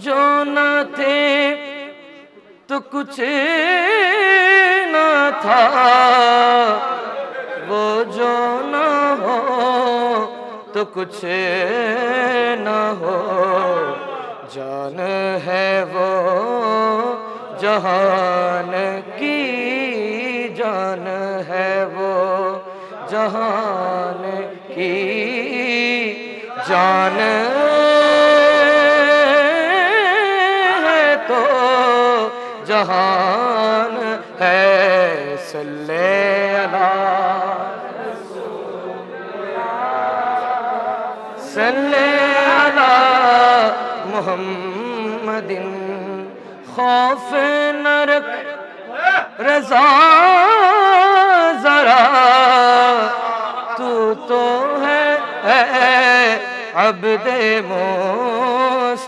جو نہ تھے تو کچھ نہ تھا وہ جو نہ ہو تو کچھ نہ ہو جان ہے وہ جہان کی جان ہے وہ جہان ہے، صلی اللہ صلی اللہ محمد خوف نہ رکھ رضا ذرا، تو تو ہے عبد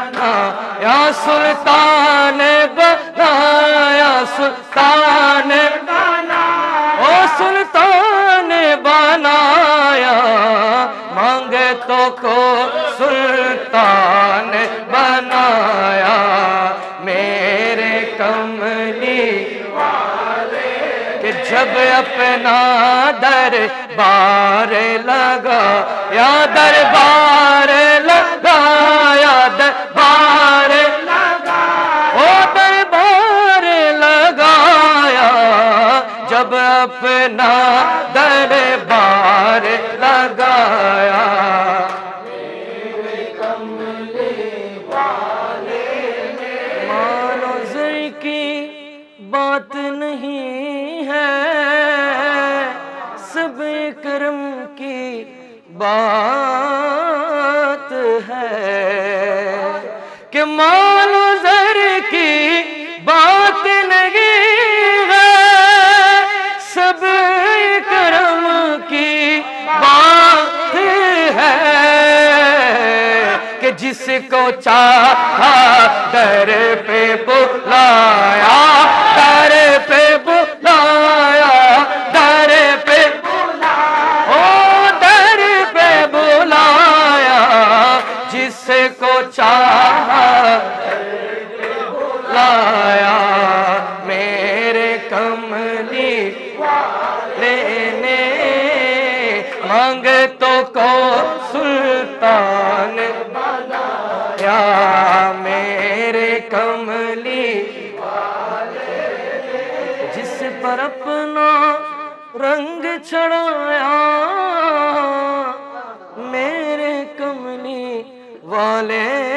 بنا یا سلطان بنا، یا سلطان بنا۔ او سلطان بنایا مانگ تو کو سلطان بنایا میرے کملی کہ جب اپنا دربار لگا، یا دربار بات نہیں ہے۔ سب کرم کی بات ہے۔ کہ مانو زر کی بات نہیں ہے۔ سب کرم کی بات ہے۔ کہ جس کو چاہا در پہ بلایا لایا میرے کملی لینے مانگ تو کو سلطان یا میرے کملی جس پر اپنا رنگ چڑھایا۔ میرے کملی والے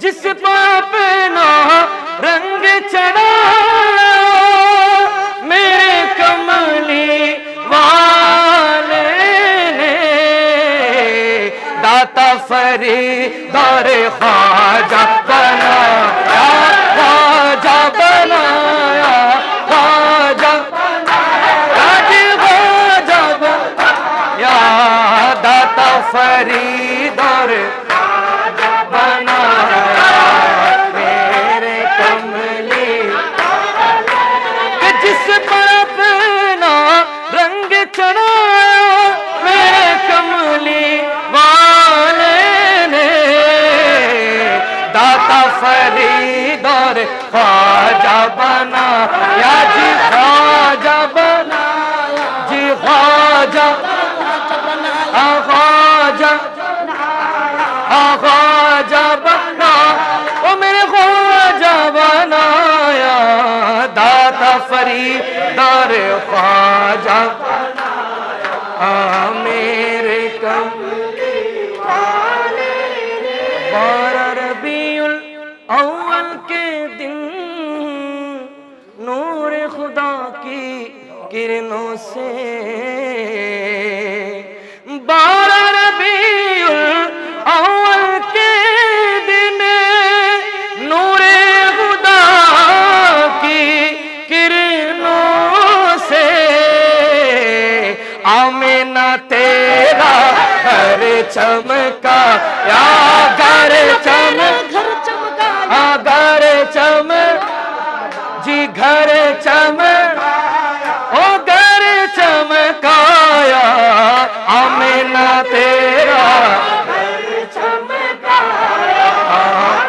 جس پاپنا رنگ چڑھا میرے کملی والے نے داتا فری دار خواجہ بنایا فرید اور خواجہ بنا یا جی خواجہ بنا جی خواجہ آ خواجہ آ خواجہ بنا او میرے خواجہ بنایا داتا فریدار بتا کی کرنوں سے۔ بارہ ربی الاول کے دن نور خدا کی کرنوں سے۔ آمینہ تیرا گھر چمکا، یا گھر چمکا۔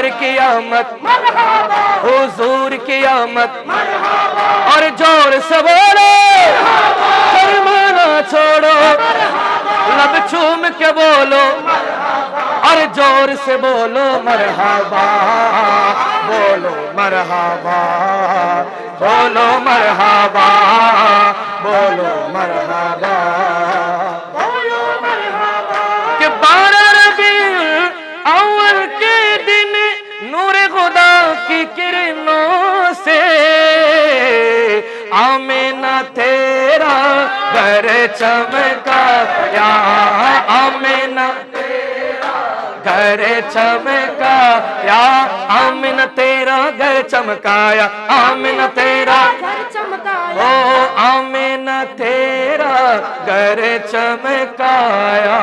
پیغمبر کی آمد، حضور کی آمد، اور جوڑ سوارو فرمانا چھوڑو لب چھوم کے بولو، اور جور سے بولو، مرحبا بولو مرحبا بولو مرحبا بولو مرحبا۔ گھر چمکا یا امن گھر چمکا یا امن تیرا گھر چمکایا امن تیرا آمین چمکایا او تیرا گھر چمکایا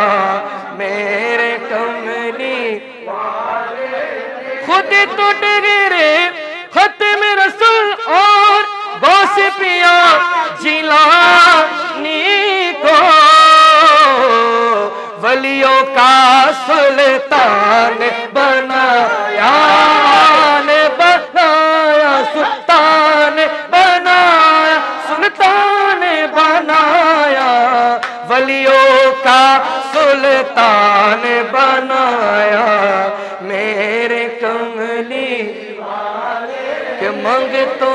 میرے کملی خود ٹوٹ گرے ختم رسول اور بوس پیا جلا اپنی کو ولیوں کا سلطان بنایا بنایا، سلطان بنایا سلطان بنایا کا سلطان بنایا۔ میرے کملی منگ تو